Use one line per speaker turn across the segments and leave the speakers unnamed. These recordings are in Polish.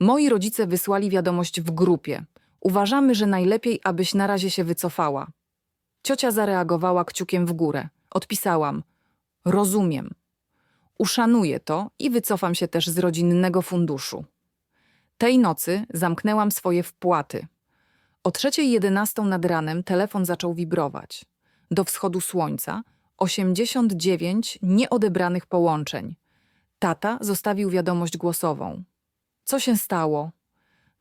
Moi rodzice wysłali wiadomość w grupie. Uważamy, że najlepiej, abyś na razie się wycofała. Ciocia zareagowała kciukiem w górę. Odpisałam: Rozumiem. Uszanuję to i wycofam się też z rodzinnego funduszu. Tej nocy zamknęłam swoje wpłaty. O 3.11 nad ranem telefon zaczął wibrować. Do wschodu słońca 89 nieodebranych połączeń. Tata zostawił wiadomość głosową. Co się stało?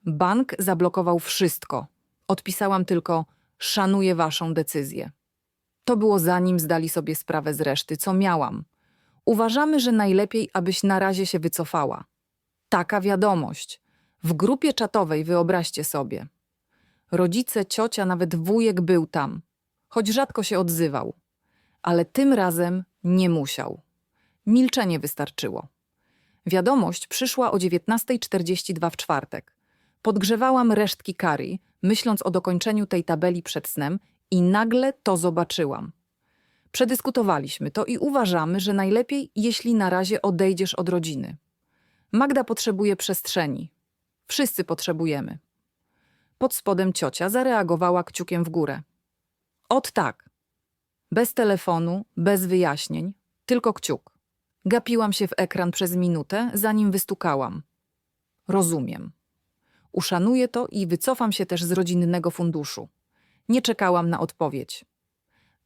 Bank zablokował wszystko. Odpisałam tylko: Szanuję waszą decyzję. To było zanim zdali sobie sprawę z reszty, co miałam. Uważamy, że najlepiej, abyś na razie się wycofała. Taka wiadomość. W grupie czatowej wyobraźcie sobie. Rodzice, ciocia, nawet wujek był tam, choć rzadko się odzywał. Ale tym razem nie musiał. Milczenie wystarczyło. Wiadomość przyszła o 19.42 w czwartek. Podgrzewałam resztki kari, myśląc o dokończeniu tej tabeli przed snem i nagle to zobaczyłam. Przedyskutowaliśmy to i uważamy, że najlepiej, jeśli na razie odejdziesz od rodziny. Magda potrzebuje przestrzeni. Wszyscy potrzebujemy. Pod spodem ciocia zareagowała kciukiem w górę. Ot tak. Bez telefonu, bez wyjaśnień, tylko kciuk. Gapiłam się w ekran przez minutę, zanim wystukałam. Rozumiem. Uszanuję to i wycofam się też z rodzinnego funduszu. Nie czekałam na odpowiedź.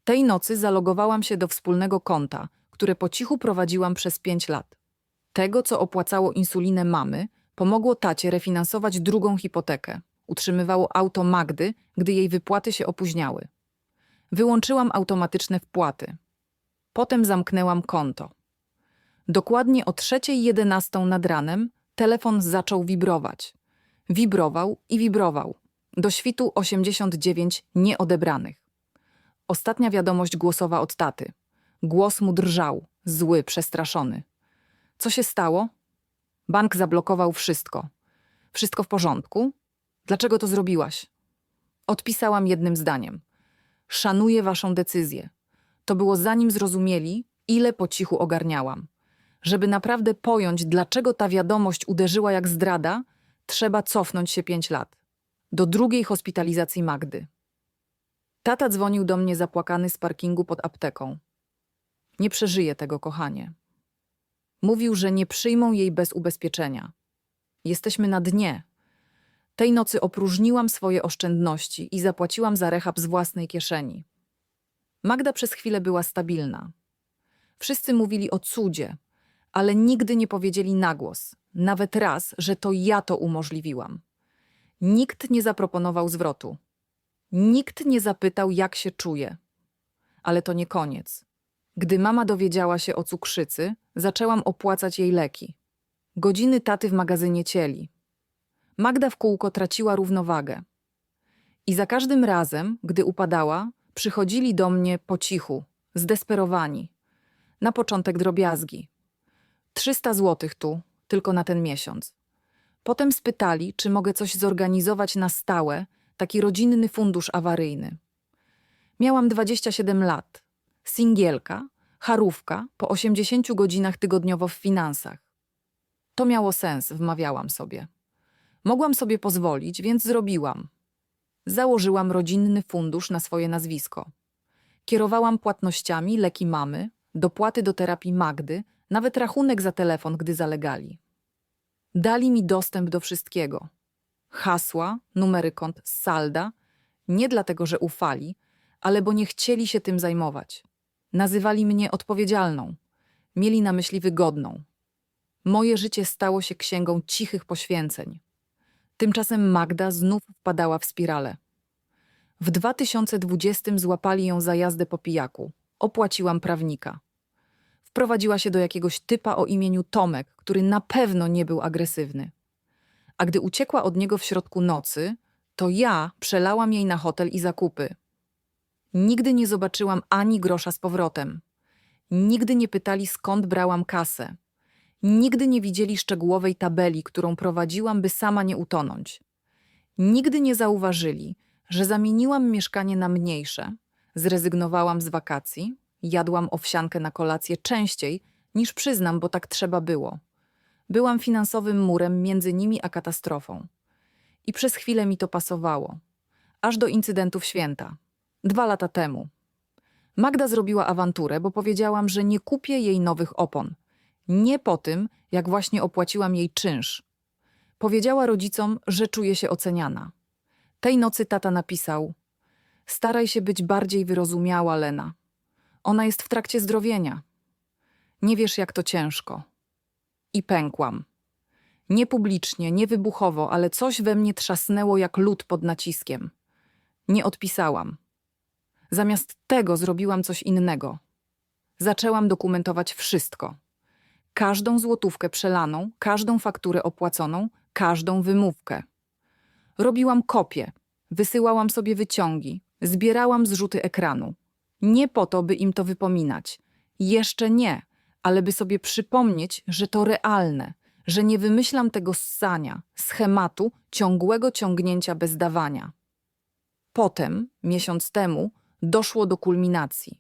Tej nocy zalogowałam się do wspólnego konta, które po cichu prowadziłam przez pięć lat. Tego, co opłacało insulinę mamy, pomogło tacie refinansować drugą hipotekę. Utrzymywało auto Magdy, gdy jej wypłaty się opóźniały. Wyłączyłam automatyczne wpłaty. Potem zamknęłam konto. Dokładnie o 3.11 nad ranem telefon zaczął wibrować. Wibrował i wibrował. Do świtu 89 nieodebranych. Ostatnia wiadomość głosowa od taty. Głos mu drżał, zły, przestraszony. Co się stało? Bank zablokował wszystko. Wszystko w porządku? Dlaczego to zrobiłaś? Odpisałam jednym zdaniem. Szanuję waszą decyzję. To było zanim zrozumieli, ile po cichu ogarniałam. Żeby naprawdę pojąć, dlaczego ta wiadomość uderzyła jak zdrada, trzeba cofnąć się pięć lat. Do drugiej hospitalizacji Magdy. Tata dzwonił do mnie zapłakany z parkingu pod apteką. Nie przeżyje tego, kochanie. Mówił, że nie przyjmą jej bez ubezpieczenia. Jesteśmy na dnie. Tej nocy opróżniłam swoje oszczędności i zapłaciłam za rehab z własnej kieszeni. Magda przez chwilę była stabilna. Wszyscy mówili o cudzie, ale nigdy nie powiedzieli na głos, nawet raz, że to ja to umożliwiłam. Nikt nie zaproponował zwrotu. Nikt nie zapytał, jak się czuje. Ale to nie koniec. Gdy mama dowiedziała się o cukrzycy, zaczęłam opłacać jej leki. Godziny taty w magazynie cieli. Magda w kółko traciła równowagę. I za każdym razem, gdy upadała, przychodzili do mnie po cichu, zdesperowani. Na początek drobiazgi. 300 złotych tu, tylko na ten miesiąc. Potem spytali, czy mogę coś zorganizować na stałe, taki rodzinny fundusz awaryjny. Miałam 27 lat, singielka, charówka, po 80 godzinach tygodniowo w finansach. To miało sens, wmawiałam sobie. Mogłam sobie pozwolić, więc zrobiłam. Założyłam rodzinny fundusz na swoje nazwisko. Kierowałam płatnościami leki mamy, dopłaty do terapii Magdy, nawet rachunek za telefon, gdy zalegali. Dali mi dostęp do wszystkiego. Hasła, numery kont, salda, nie dlatego, że ufali, ale bo nie chcieli się tym zajmować. Nazywali mnie odpowiedzialną. Mieli na myśli wygodną. Moje życie stało się księgą cichych poświęceń. Tymczasem Magda znów wpadała w spiralę. W 2020 złapali ją za jazdę po pijaku. Opłaciłam prawnika. Wprowadziła się do jakiegoś typa o imieniu Tomek, który na pewno nie był agresywny. A gdy uciekła od niego w środku nocy, to ja przelałam jej na hotel i zakupy. Nigdy nie zobaczyłam ani grosza z powrotem. Nigdy nie pytali, skąd brałam kasę. Nigdy nie widzieli szczegółowej tabeli, którą prowadziłam, by sama nie utonąć. Nigdy nie zauważyli, że zamieniłam mieszkanie na mniejsze, zrezygnowałam z wakacji, jadłam owsiankę na kolację częściej niż przyznam, bo tak trzeba było. Byłam finansowym murem między nimi a katastrofą. I przez chwilę mi to pasowało. Aż do incydentów święta. Dwa lata temu. Magda zrobiła awanturę, bo powiedziałam, że nie kupię jej nowych opon. Nie po tym, jak właśnie opłaciłam jej czynsz. Powiedziała rodzicom, że czuje się oceniana. Tej nocy tata napisał: Staraj się być bardziej wyrozumiała, Lena. Ona jest w trakcie zdrowienia. Nie wiesz, jak to ciężko. I pękłam. Nie publicznie, nie wybuchowo, ale coś we mnie trzasnęło jak lód pod naciskiem. Nie odpisałam. Zamiast tego zrobiłam coś innego. Zaczęłam dokumentować wszystko. Każdą złotówkę przelaną, każdą fakturę opłaconą, każdą wymówkę. Robiłam kopie, wysyłałam sobie wyciągi, zbierałam zrzuty ekranu. Nie po to, by im to wypominać. Jeszcze nie, ale by sobie przypomnieć, że to realne, że nie wymyślam tego ssania, schematu ciągłego ciągnięcia bez dawania. Potem, miesiąc temu, doszło do kulminacji.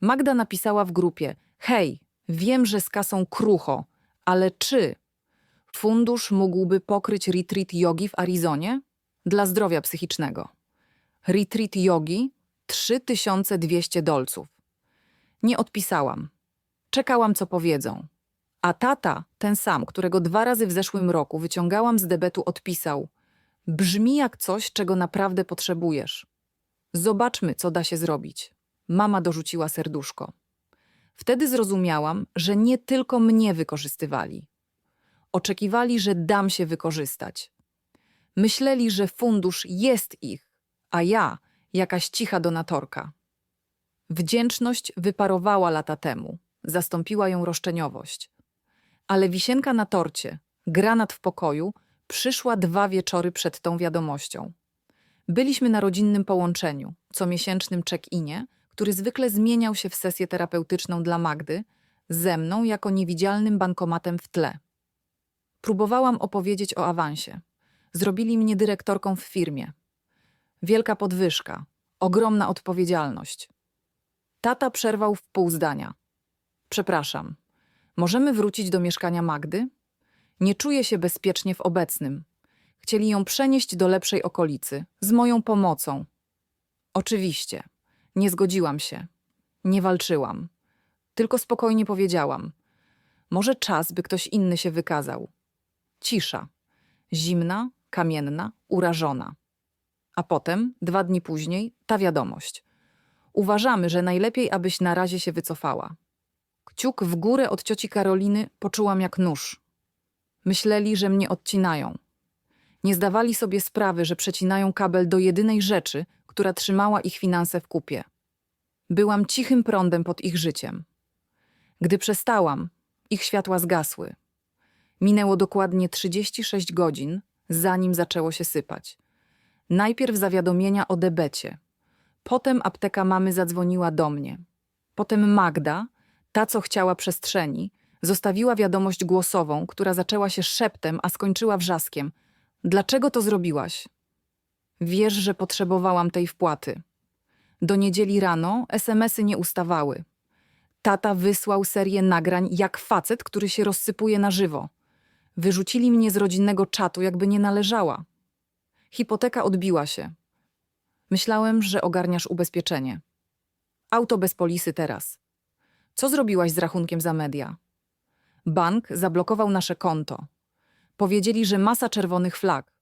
Magda napisała w grupie: Hej, wiem, że z kasą krucho, ale czy fundusz mógłby pokryć retreat jogi w Arizonie? Dla zdrowia psychicznego. Retreat jogi 3200 dolców. Nie odpisałam. Czekałam, co powiedzą. A tata, ten sam, którego dwa razy w zeszłym roku wyciągałam z debetu, odpisał: Brzmi jak coś, czego naprawdę potrzebujesz. Zobaczmy, co da się zrobić. Mama dorzuciła serduszko. Wtedy zrozumiałam, że nie tylko mnie wykorzystywali. Oczekiwali, że dam się wykorzystać. Myśleli, że fundusz jest ich, a ja jakaś cicha donatorka. Wdzięczność wyparowała lata temu, zastąpiła ją roszczeniowość. Ale wisienka na torcie, granat w pokoju, przyszła dwa wieczory przed tą wiadomością. Byliśmy na rodzinnym połączeniu, comiesięcznym check-inie, który zwykle zmieniał się w sesję terapeutyczną dla Magdy, ze mną jako niewidzialnym bankomatem w tle. Próbowałam opowiedzieć o awansie. Zrobili mnie dyrektorką w firmie. Wielka podwyżka, ogromna odpowiedzialność. Tata przerwał w pół zdania. Przepraszam, możemy wrócić do mieszkania Magdy? Nie czuję się bezpiecznie w obecnym. Chcieli ją przenieść do lepszej okolicy, z moją pomocą. Oczywiście, nie zgodziłam się. Nie walczyłam. Tylko spokojnie powiedziałam. Może czas, by ktoś inny się wykazał. Cisza. Zimna, kamienna, urażona. A potem, dwa dni później, ta wiadomość. Uważamy, że najlepiej, abyś na razie się wycofała. Kciuk w górę od cioci Karoliny poczułam jak nóż. Myśleli, że mnie odcinają. Nie zdawali sobie sprawy, że przecinają kabel do jedynej rzeczy, która trzymała ich finanse w kupie. Byłam cichym prądem pod ich życiem. Gdy przestałam, ich światła zgasły. Minęło dokładnie 36 godzin, zanim zaczęło się sypać. Najpierw zawiadomienia o debecie. Potem apteka mamy zadzwoniła do mnie. Potem Magda, ta co chciała przestrzeni, zostawiła wiadomość głosową, która zaczęła się szeptem, a skończyła wrzaskiem. Dlaczego to zrobiłaś? Wiesz, że potrzebowałam tej wpłaty. Do niedzieli rano SMSy nie ustawały. Tata wysłał serię nagrań jak facet, który się rozsypuje na żywo. Wyrzucili mnie z rodzinnego czatu, jakby nie należała. Hipoteka odbiła się. Myślałem, że ogarniasz ubezpieczenie. Auto bez polisy teraz. Co zrobiłaś z rachunkiem za media? Bank zablokował nasze konto. Powiedzieli, że masa czerwonych flag.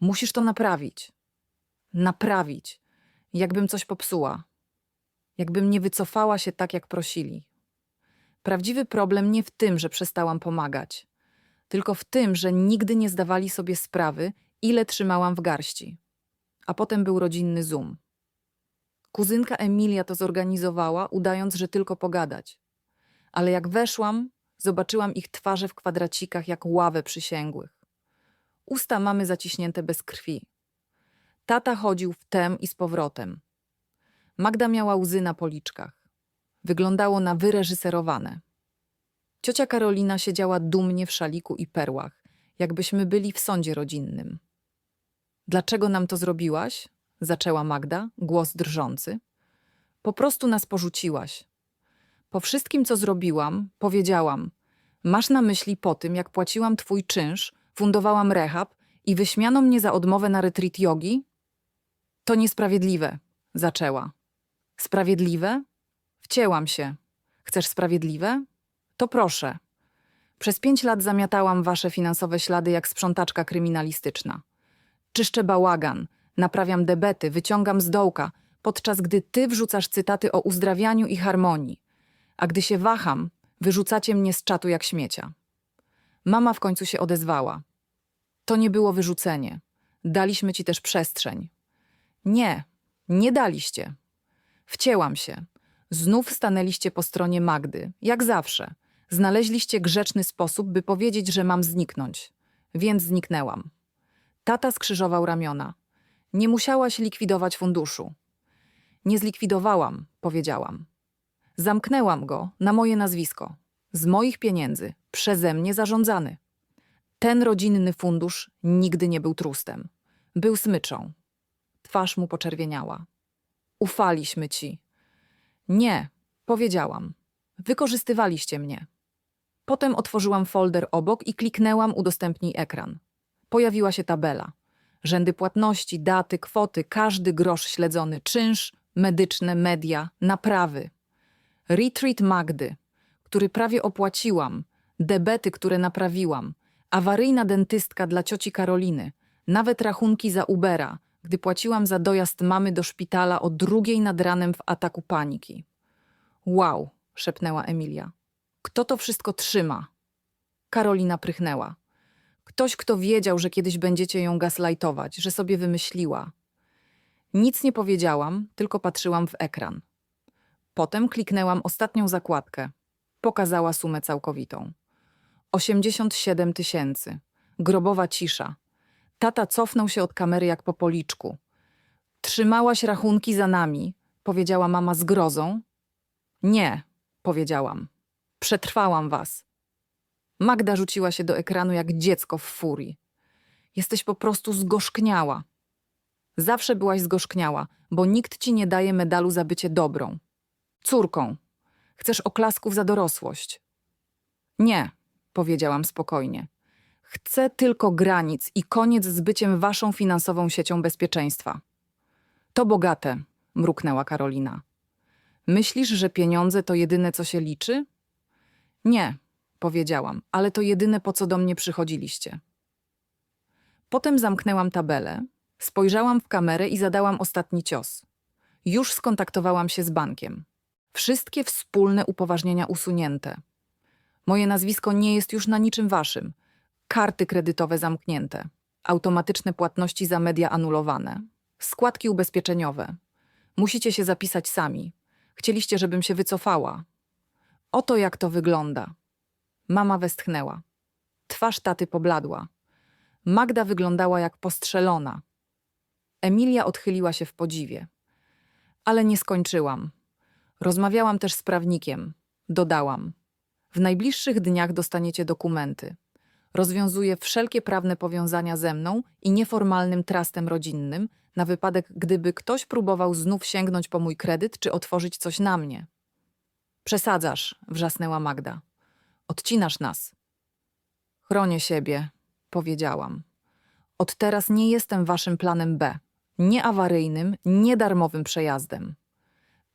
Musisz to naprawić. Naprawić. Jakbym coś popsuła. Jakbym nie wycofała się tak, jak prosili. Prawdziwy problem nie w tym, że przestałam pomagać, tylko w tym, że nigdy nie zdawali sobie sprawy, ile trzymałam w garści. A potem był rodzinny Zoom. Kuzynka Emilia to zorganizowała, udając, że tylko pogadać. Ale jak weszłam, zobaczyłam ich twarze w kwadracikach jak ławę przysięgłych. Usta mamy zaciśnięte bez krwi. Tata chodził w tem i z powrotem. Magda miała łzy na policzkach. Wyglądało na wyreżyserowane. Ciocia Karolina siedziała dumnie w szaliku i perłach, jakbyśmy byli w sądzie rodzinnym. Dlaczego nam to zrobiłaś? zaczęła Magda, głos drżący. Po prostu nas porzuciłaś. Po wszystkim, co zrobiłam, powiedziałam: Masz na myśli po tym, jak płaciłam twój czynsz, fundowałam rehab i wyśmiano mnie za odmowę na retreat jogi? To niesprawiedliwe, zaczęła. Sprawiedliwe? Wcięłam się. Chcesz sprawiedliwe? To proszę. Przez pięć lat zamiatałam wasze finansowe ślady jak sprzątaczka kryminalistyczna. Czyszczę bałagan, naprawiam debety, wyciągam z dołka, podczas gdy ty wrzucasz cytaty o uzdrawianiu i harmonii. A gdy się waham, wyrzucacie mnie z czatu jak śmiecia. Mama w końcu się odezwała. To nie było wyrzucenie. Daliśmy ci też przestrzeń. Nie, nie daliście. Wcięłam się. Znów stanęliście po stronie Magdy, jak zawsze. Znaleźliście grzeczny sposób, by powiedzieć, że mam zniknąć. Więc zniknęłam. Tata skrzyżował ramiona. Nie musiałaś likwidować funduszu. Nie zlikwidowałam, powiedziałam. Zamknęłam go na moje nazwisko. Z moich pieniędzy, przeze mnie zarządzany. Ten rodzinny fundusz nigdy nie był trustem. Był smyczą. Twarz mu poczerwieniała. Ufaliśmy ci. Nie, powiedziałam. Wykorzystywaliście mnie. Potem otworzyłam folder obok i kliknęłam udostępnij ekran. Pojawiła się tabela. Rzędy płatności, daty, kwoty, każdy grosz śledzony, czynsz, medyczne, media, naprawy. Retreat Magdy, który prawie opłaciłam, debety, które naprawiłam, awaryjna dentystka dla cioci Karoliny, nawet rachunki za Ubera, gdy płaciłam za dojazd mamy do szpitala o drugiej nad ranem w ataku paniki. Wow, szepnęła Emilia. Kto to wszystko trzyma? Karolina prychnęła. Ktoś, kto wiedział, że kiedyś będziecie ją gaslightować, że sobie wymyśliła. Nic nie powiedziałam, tylko patrzyłam w ekran. Potem kliknęłam ostatnią zakładkę. Pokazała sumę całkowitą. 87 tysięcy. Grobowa cisza. Tata cofnął się od kamery jak po policzku. Trzymałaś rachunki za nami, powiedziała mama z grozą. Nie, powiedziałam. Przetrwałam was. Magda rzuciła się do ekranu jak dziecko w furii. Jesteś po prostu zgorzkniała. Zawsze byłaś zgorzkniała, bo nikt ci nie daje medalu za bycie dobrą. Córką. Chcesz oklasków za dorosłość. Nie, powiedziałam spokojnie. Chcę tylko granic i koniec z byciem waszą finansową siecią bezpieczeństwa. To bogate, mruknęła Karolina. Myślisz, że pieniądze to jedyne, co się liczy? Nie, powiedziałam, ale to jedyne, po co do mnie przychodziliście. Potem zamknęłam tabelę, spojrzałam w kamerę i zadałam ostatni cios. Już skontaktowałam się z bankiem. Wszystkie wspólne upoważnienia usunięte. Moje nazwisko nie jest już na niczym waszym. Karty kredytowe zamknięte. Automatyczne płatności za media anulowane. Składki ubezpieczeniowe. Musicie się zapisać sami. Chcieliście, żebym się wycofała. Oto jak to wygląda. Mama westchnęła. Twarz taty pobladła. Magda wyglądała jak postrzelona. Emilia odchyliła się w podziwie. Ale nie skończyłam. Rozmawiałam też z prawnikiem. Dodałam. W najbliższych dniach dostaniecie dokumenty. Rozwiązuję wszelkie prawne powiązania ze mną i nieformalnym trustem rodzinnym, na wypadek, gdyby ktoś próbował znów sięgnąć po mój kredyt czy otworzyć coś na mnie. Przesadzasz, wrzasnęła Magda. Odcinasz nas. Chronię siebie, powiedziałam. Od teraz nie jestem waszym planem B. Nie awaryjnym, nie darmowym przejazdem.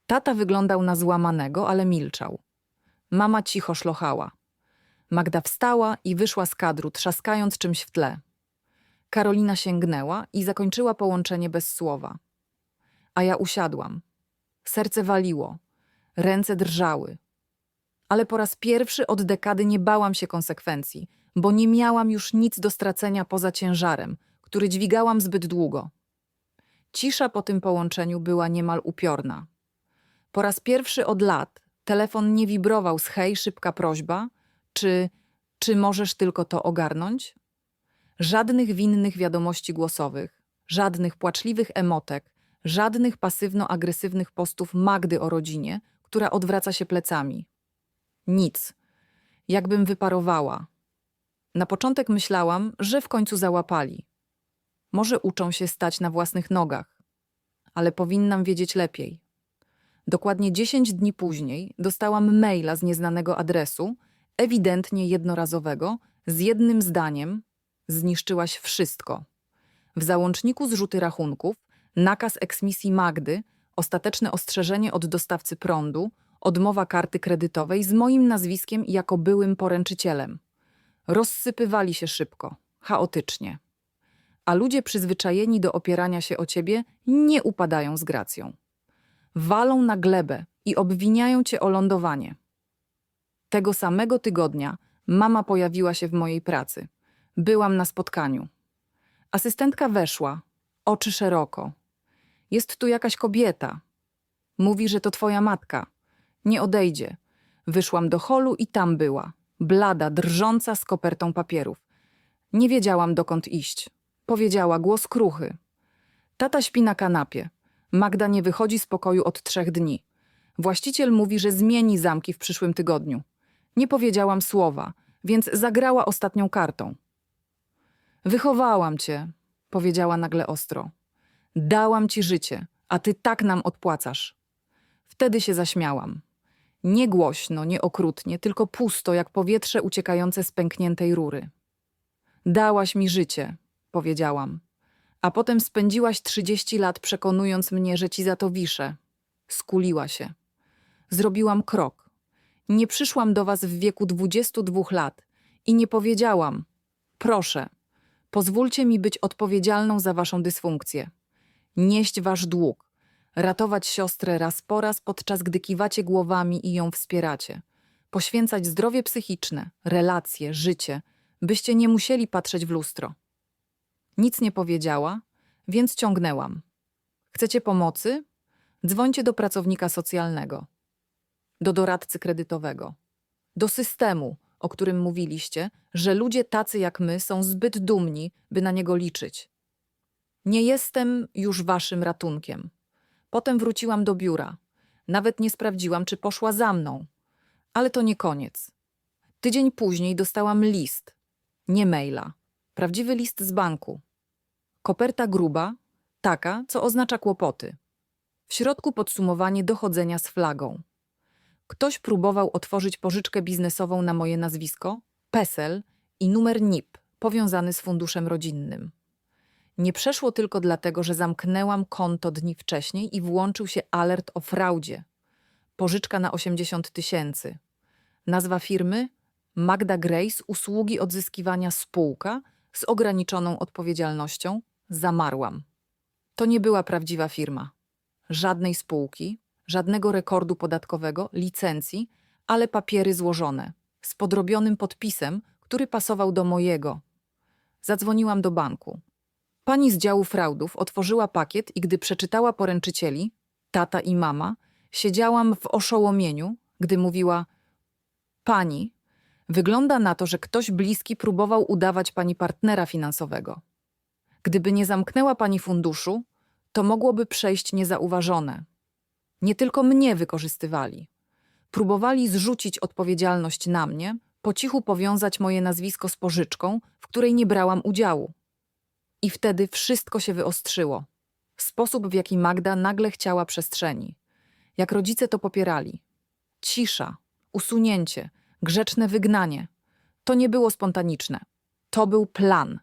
Tata wyglądał na złamanego, ale milczał. Mama cicho szlochała. Magda wstała i wyszła z kadru, trzaskając czymś w tle. Karolina sięgnęła i zakończyła połączenie bez słowa. A ja usiadłam. Serce waliło, ręce drżały. Ale po raz pierwszy od dekady nie bałam się konsekwencji, bo nie miałam już nic do stracenia poza ciężarem, który dźwigałam zbyt długo. Cisza po tym połączeniu była niemal upiorna. Po raz pierwszy od lat telefon nie wibrował z hej, szybka prośba, czy czy możesz tylko to ogarnąć? Żadnych winnych wiadomości głosowych, żadnych płaczliwych emotek, żadnych pasywno-agresywnych postów Magdy o rodzinie, która odwraca się plecami. Nic. Jakbym wyparowała. Na początek myślałam, że w końcu załapali. Może uczą się stać na własnych nogach, ale powinnam wiedzieć lepiej. Dokładnie 10 dni później dostałam maila z nieznanego adresu, ewidentnie jednorazowego, z jednym zdaniem zniszczyłaś wszystko. W załączniku zrzuty rachunków, nakaz eksmisji Magdy, ostateczne ostrzeżenie od dostawcy prądu, odmowa karty kredytowej z moim nazwiskiem jako byłym poręczycielem. Rozsypywali się szybko, chaotycznie. A ludzie przyzwyczajeni do opierania się o ciebie nie upadają z gracją. Walą na glebę i obwiniają cię o lądowanie. Tego samego tygodnia mama pojawiła się w mojej pracy. Byłam na spotkaniu. Asystentka weszła, oczy szeroko. Jest tu jakaś kobieta. Mówi, że to twoja matka. Nie odejdzie. Wyszłam do holu i tam była. Blada, drżąca z kopertą papierów. Nie wiedziałam, dokąd iść. Powiedziała głos kruchy. Tata śpi na kanapie. Magda nie wychodzi z pokoju od trzech dni. Właściciel mówi, że zmieni zamki w przyszłym tygodniu. Nie powiedziałam słowa, więc zagrała ostatnią kartą. Wychowałam cię, powiedziała nagle ostro. Dałam ci życie, a ty tak nam odpłacasz. Wtedy się zaśmiałam. Nie głośno, nie okrutnie, tylko pusto, jak powietrze uciekające z pękniętej rury. Dałaś mi życie, powiedziałam. A potem spędziłaś trzydzieści lat przekonując mnie, że ci za to wiszę. Skuliła się. Zrobiłam krok. Nie przyszłam do was w wieku dwudziestu dwóch lat i nie powiedziałam: Proszę, pozwólcie mi być odpowiedzialną za waszą dysfunkcję. Nieść wasz dług, ratować siostrę raz po raz, podczas gdy kiwacie głowami i ją wspieracie. Poświęcać zdrowie psychiczne, relacje, życie, byście nie musieli patrzeć w lustro. Nic nie powiedziała, więc ciągnęłam. Chcecie pomocy? Dzwońcie do pracownika socjalnego, do doradcy kredytowego, do systemu, o którym mówiliście, że ludzie tacy jak my są zbyt dumni, by na niego liczyć. Nie jestem już waszym ratunkiem. Potem wróciłam do biura. Nawet nie sprawdziłam, czy poszła za mną. Ale to nie koniec. Tydzień później dostałam list, nie maila, prawdziwy list z banku. Koperta gruba, taka, co oznacza kłopoty. W środku podsumowanie dochodzenia z flagą. Ktoś próbował otworzyć pożyczkę biznesową na moje nazwisko, PESEL i numer NIP powiązany z funduszem rodzinnym. Nie przeszło tylko dlatego, że zamknęłam konto dni wcześniej i włączył się alert o fraudzie. Pożyczka na 80 tysięcy. Nazwa firmy Magda Grace Usługi Odzyskiwania Spółka z ograniczoną odpowiedzialnością zamarłam. To nie była prawdziwa firma. Żadnej spółki, żadnego rekordu podatkowego, licencji, ale papiery złożone, z podrobionym podpisem, który pasował do mojego. Zadzwoniłam do banku. Pani z działu fraudów otworzyła pakiet i gdy przeczytała poręczycieli, tata i mama, siedziałam w oszołomieniu, gdy mówiła: Pani, wygląda na to, że ktoś bliski próbował udawać pani partnera finansowego. Gdyby nie zamknęła pani funduszu, to mogłoby przejść niezauważone. Nie tylko mnie wykorzystywali. Próbowali zrzucić odpowiedzialność na mnie, po cichu powiązać moje nazwisko z pożyczką, w której nie brałam udziału. I wtedy wszystko się wyostrzyło. Sposób, w jaki Magda nagle chciała przestrzeni. Jak rodzice to popierali. Cisza, usunięcie, grzeczne wygnanie. To nie było spontaniczne. To był plan.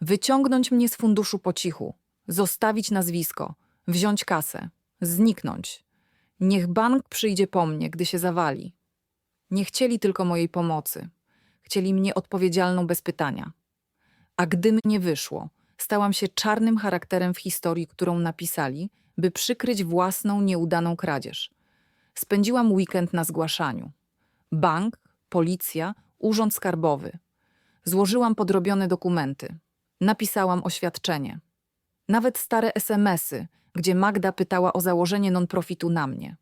Wyciągnąć mnie z funduszu po cichu, zostawić nazwisko, wziąć kasę, zniknąć. Niech bank przyjdzie po mnie, gdy się zawali. Nie chcieli tylko mojej pomocy. Chcieli mnie odpowiedzialną bez pytania. A gdy mnie wyszło, stałam się czarnym charakterem w historii, którą napisali, by przykryć własną nieudaną kradzież. Spędziłam weekend na zgłaszaniu. Bank, policja, urząd skarbowy. Złożyłam podrobione dokumenty. Napisałam oświadczenie. Nawet stare SMSy, gdzie Magda pytała o założenie non-profitu na mnie.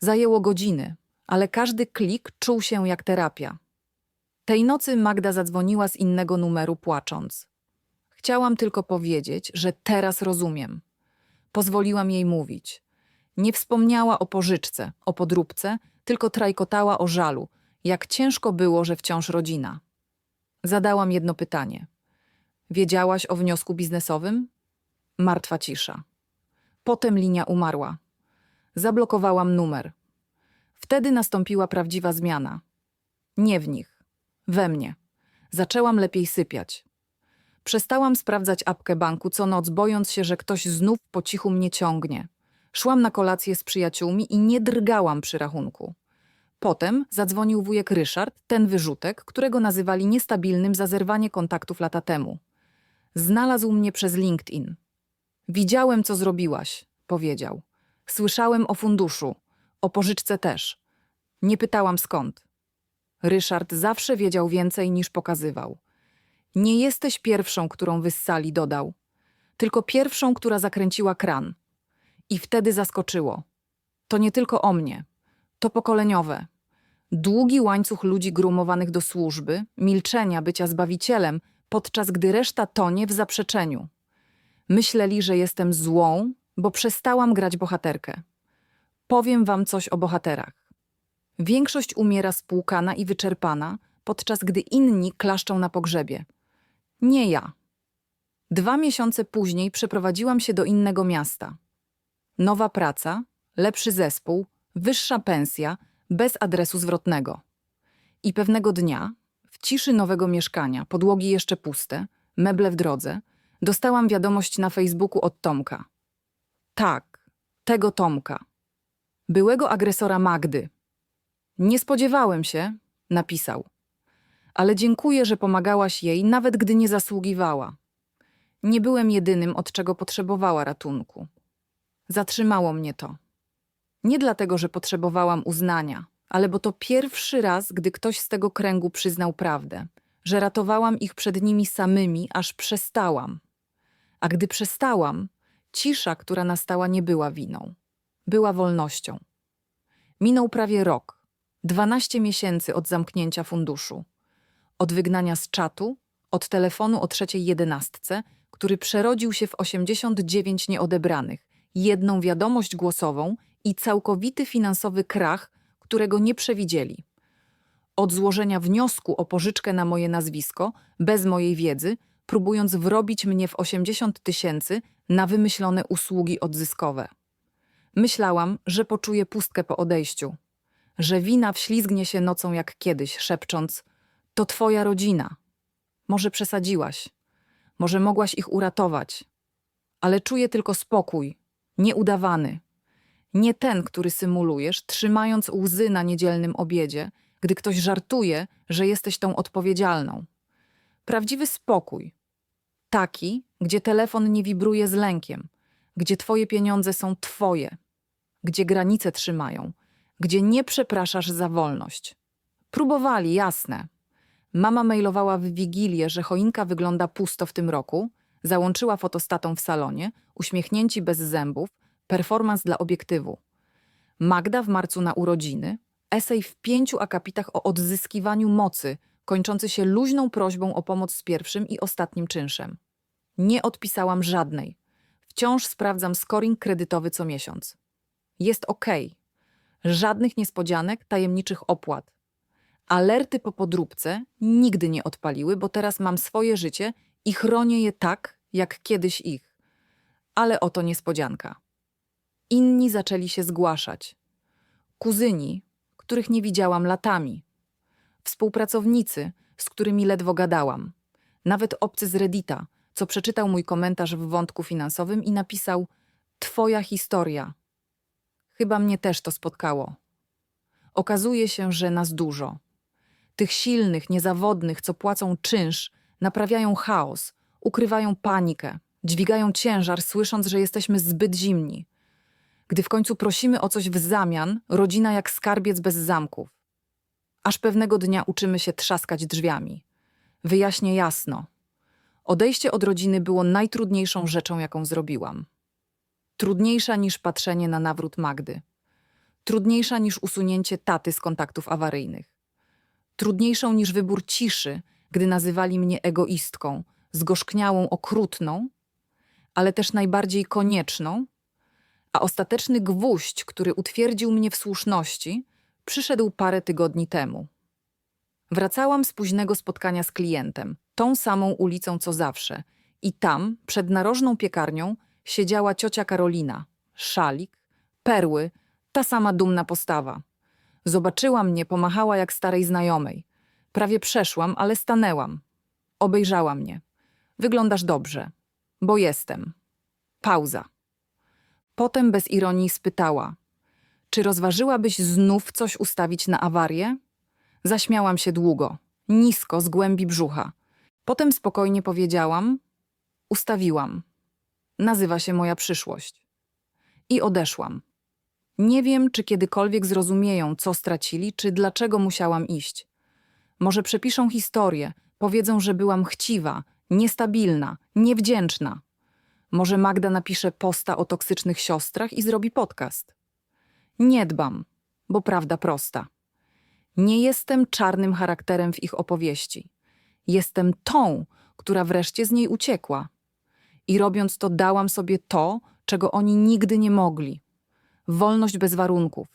Zajęło godziny, ale każdy klik czuł się jak terapia. Tej nocy Magda zadzwoniła z innego numeru płacząc. Chciałam tylko powiedzieć, że teraz rozumiem. Pozwoliłam jej mówić. Nie wspomniała o pożyczce, o podróbce, tylko trajkotała o żalu, jak ciężko było, że wciąż rodzina. Zadałam jedno pytanie. Wiedziałaś o wniosku biznesowym? Martwa cisza. Potem linia umarła. Zablokowałam numer. Wtedy nastąpiła prawdziwa zmiana. Nie w nich. We mnie. Zaczęłam lepiej sypiać. Przestałam sprawdzać apkę banku co noc, bojąc się, że ktoś znów po cichu mnie ciągnie. Szłam na kolację z przyjaciółmi i nie drgałam przy rachunku. Potem zadzwonił wujek Ryszard, ten wyrzutek, którego nazywali niestabilnym za zerwanie kontaktów lata temu. Znalazł mnie przez LinkedIn. Widziałem, co zrobiłaś, powiedział. Słyszałem o funduszu, o pożyczce też. Nie pytałam skąd. Ryszard zawsze wiedział więcej niż pokazywał. Nie jesteś pierwszą, którą wyssali, dodał. Tylko pierwszą, która zakręciła kran. I wtedy zaskoczyło. To nie tylko o mnie. To pokoleniowe. Długi łańcuch ludzi grumowanych do służby, milczenia, bycia zbawicielem, podczas gdy reszta tonie w zaprzeczeniu. Myśleli, że jestem złą, bo przestałam grać bohaterkę. Powiem wam coś o bohaterach. Większość umiera spłukana i wyczerpana, podczas gdy inni klaszczą na pogrzebie. Nie ja. Dwa miesiące później przeprowadziłam się do innego miasta. Nowa praca, lepszy zespół, wyższa pensja, bez adresu zwrotnego. I pewnego dnia, w ciszy nowego mieszkania, podłogi jeszcze puste, meble w drodze, dostałam wiadomość na Facebooku od Tomka. Tak, tego Tomka. Byłego agresora Magdy. Nie spodziewałem się, napisał. Ale dziękuję, że pomagałaś jej, nawet gdy nie zasługiwała. Nie byłem jedynym, od czego potrzebowała ratunku. Zatrzymało mnie to. Nie dlatego, że potrzebowałam uznania, ale bo to pierwszy raz, gdy ktoś z tego kręgu przyznał prawdę, że ratowałam ich przed nimi samymi, aż przestałam. A gdy przestałam, cisza, która nastała, nie była winą. Była wolnością. Minął prawie rok, dwanaście miesięcy od zamknięcia funduszu. Od wygnania z czatu, od telefonu o trzeciej jedenastce, który przerodził się w 89 nieodebranych, jedną wiadomość głosową i całkowity finansowy krach, którego nie przewidzieli. Od złożenia wniosku o pożyczkę na moje nazwisko, bez mojej wiedzy, próbując wrobić mnie w 80 tysięcy na wymyślone usługi odzyskowe. Myślałam, że poczuję pustkę po odejściu, że wina wślizgnie się nocą jak kiedyś, szepcząc: To twoja rodzina. Może przesadziłaś, może mogłaś ich uratować, ale czuję tylko spokój, nieudawany. Nie ten, który symulujesz, trzymając łzy na niedzielnym obiedzie, gdy ktoś żartuje, że jesteś tą odpowiedzialną. Prawdziwy spokój. Taki, gdzie telefon nie wibruje z lękiem, gdzie twoje pieniądze są twoje, gdzie granice trzymają, gdzie nie przepraszasz za wolność. Próbowali, jasne. Mama mailowała w Wigilię, że choinka wygląda pusto w tym roku, załączyła fotostatą w salonie, uśmiechnięci bez zębów, performans dla obiektywu. Magda w marcu na urodziny, esej w pięciu akapitach o odzyskiwaniu mocy, kończący się luźną prośbą o pomoc z pierwszym i ostatnim czynszem. Nie odpisałam żadnej. Wciąż sprawdzam scoring kredytowy co miesiąc. Jest ok. Żadnych niespodzianek, tajemniczych opłat. Alerty po podróbce nigdy nie odpaliły, bo teraz mam swoje życie i chronię je tak, jak kiedyś ich. Ale oto niespodzianka. Inni zaczęli się zgłaszać. Kuzyni, których nie widziałam latami. Współpracownicy, z którymi ledwo gadałam. Nawet obcy z Reddita, co przeczytał mój komentarz w wątku finansowym i napisał: Twoja historia. Chyba mnie też to spotkało. Okazuje się, że nas dużo. Tych silnych, niezawodnych, co płacą czynsz, naprawiają chaos, ukrywają panikę, dźwigają ciężar, słysząc, że jesteśmy zbyt zimni. Gdy w końcu prosimy o coś w zamian, rodzina jak skarbiec bez zamków. Aż pewnego dnia uczymy się trzaskać drzwiami. Wyjaśnię jasno. Odejście od rodziny było najtrudniejszą rzeczą, jaką zrobiłam. Trudniejsza niż patrzenie na nawrót Magdy. Trudniejsza niż usunięcie taty z kontaktów awaryjnych. Trudniejszą niż wybór ciszy, gdy nazywali mnie egoistką, zgorzkniałą, okrutną, ale też najbardziej konieczną, a ostateczny gwóźdź, który utwierdził mnie w słuszności, przyszedł parę tygodni temu. Wracałam z późnego spotkania z klientem, tą samą ulicą co zawsze, i tam, przed narożną piekarnią, siedziała ciocia Karolina, szalik, perły, ta sama dumna postawa. Zobaczyła mnie, pomachała jak starej znajomej. Prawie przeszłam, ale stanęłam. Obejrzała mnie. Wyglądasz dobrze. Bo jestem. Pauza. Potem bez ironii spytała: Czy rozważyłabyś znów coś ustawić na awarię? Zaśmiałam się długo, nisko, z głębi brzucha. Potem spokojnie powiedziałam: Ustawiłam. Nazywa się moja przyszłość. I odeszłam. Nie wiem, czy kiedykolwiek zrozumieją, co stracili, czy dlaczego musiałam iść. Może przepiszą historię, powiedzą, że byłam chciwa, niestabilna, niewdzięczna. Może Magda napisze posta o toksycznych siostrach i zrobi podcast. Nie dbam, bo prawda prosta. Nie jestem czarnym charakterem w ich opowieści. Jestem tą, która wreszcie z niej uciekła. I robiąc to, dałam sobie to, czego oni nigdy nie mogli. Wolność bez warunków,